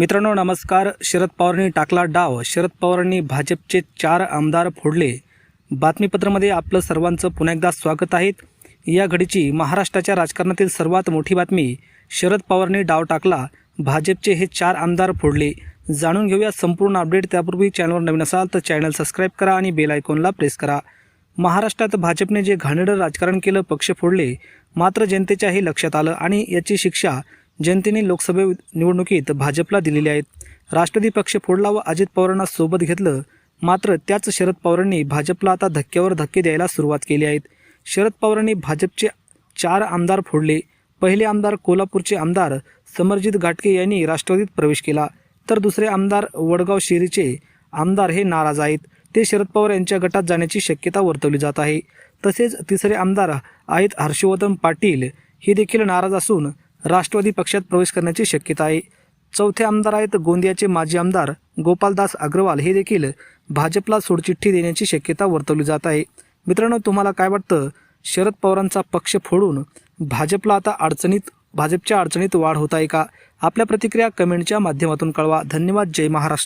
मित्रांनो नमस्कार. शरद पवारांनी टाकला डाव. शरद पवारांनी भाजपचे चार आमदार फोडले. बातमीपत्रामध्ये आपलं सर्वांचं पुन्हा एकदा स्वागत आहे. या घडीची महाराष्ट्राच्या राजकारणातील सर्वात मोठी बातमी शरद पवारांनी डाव टाकला भाजपचे हे चार आमदार फोडले. जाणून घेऊया संपूर्ण अपडेट. त्यापूर्वी चॅनलवर नवीन असाल तर चॅनल सबस्क्राईब करा आणि बेल आयकॉनला प्रेस करा. महाराष्ट्रात भाजपने जे घाणेरडं राजकारण केलं पक्ष फोडले मात्र जनतेच्याही लक्षात आलं आणि याची शिक्षा जनतेने लोकसभे निवडणुकीत भाजपला दिलेले आहेत. राष्ट्रवादी पक्ष फोडला व अजित पवारांना सोबत घेतलं. मात्र त्याच शरद पवारांनी भाजपला आता धक्क्यावर धक्के द्यायला सुरुवात केली आहेत. शरद पवारांनी भाजपचे चार आमदार फोडले. पहिले आमदार कोल्हापूरचे आमदार समरजित घाटके यांनी राष्ट्रवादीत प्रवेश केला. तर दुसरे आमदार वडगाव शेरीचे आमदार हे नाराज आहेत. ते शरद पवार यांच्या गटात जाण्याची शक्यता वर्तवली जात आहे. तसेच तिसरे आमदार आहेत हर्षवर्धन पाटील. हे देखील नाराज असून राष्ट्रवादी पक्षात प्रवेश करण्याची शक्यता आहे. चौथे आमदार आहेत गोंदियाचे माजी आमदार गोपालदास अग्रवाल. हे देखील भाजपला सोडचिठ्ठी देण्याची शक्यता वर्तवली जात आहे. मित्रांनो तुम्हाला काय वाटतं? शरद पवारांचा पक्ष फोडून भाजपला आता अडचणीत भाजपच्या अडचणीत वाढ होत आहे का? आपल्या प्रतिक्रिया कमेंटच्या माध्यमातून कळवा. धन्यवाद. जय महाराष्ट्र.